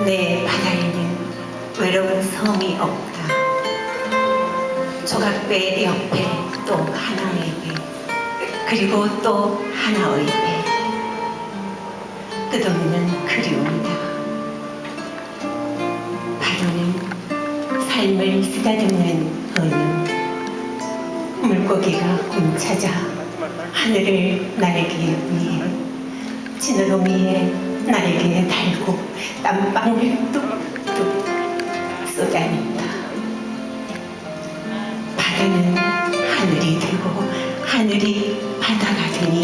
내 바다에는 외로운 섬이 없다. 조각배 옆에 또 하나의 배, 그리고 또 하나의 배. 끝없는 그리움이다. 파도는 삶을 쓰다듬는 은음. 물고기가 훔찾아 하늘을 날기 위해 지느러미에 날개에 달고 땀방울 뚝뚝 쏟아낸다. 바다는 하늘이 되고 하늘이 바다가 되니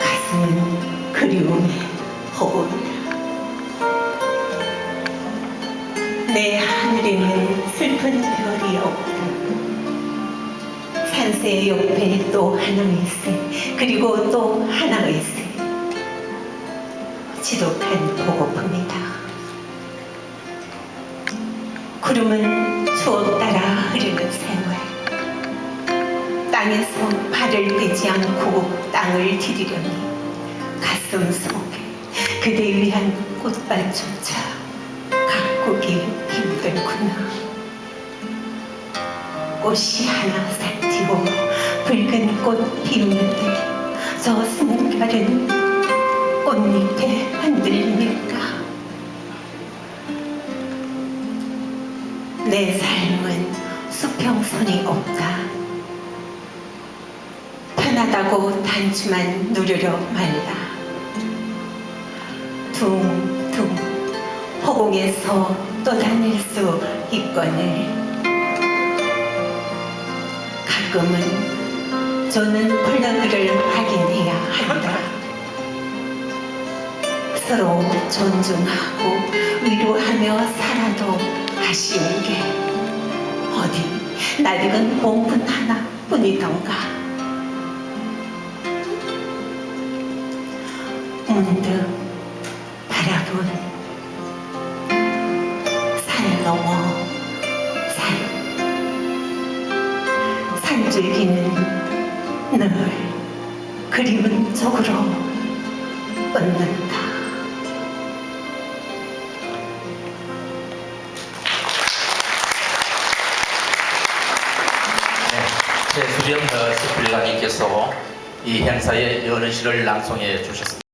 가슴은 그리움에 허운다. 내 하늘에는 슬픈 별이 없다. 산새 옆에 또 하나의 새, 그리고 또 하나의 새. 지독한 보고품이다. 구름은 추억 따라 흐르는 세월. 땅에서 발을 떼지 않고 땅을 디디려니 가슴 속에 그대 위한 꽃밭조차 가꾸기 힘들구나. 꽃이 하나 살티고 붉은 꽃 피우는데 저 숨결은 꽃잎에 흔들립니까? 내 삶은 수평선이 없다. 편하다고 단추만 누르려 말다. 둥둥 허공에서 떠다닐 수 있거늘. 가끔은 저는 플러그를 확인해야 한다. 서로 존중하고 위로하며 살아도 아쉬운 게 어디 낯익은 봉분 하나뿐이던가. 문득 바라본 산 넘어 산 산줄기는 늘 그리운 쪽으로 뻗는다. 최수련 어, 스필라님께서 이 행사에 연은시를 낭송해 주셨습니다.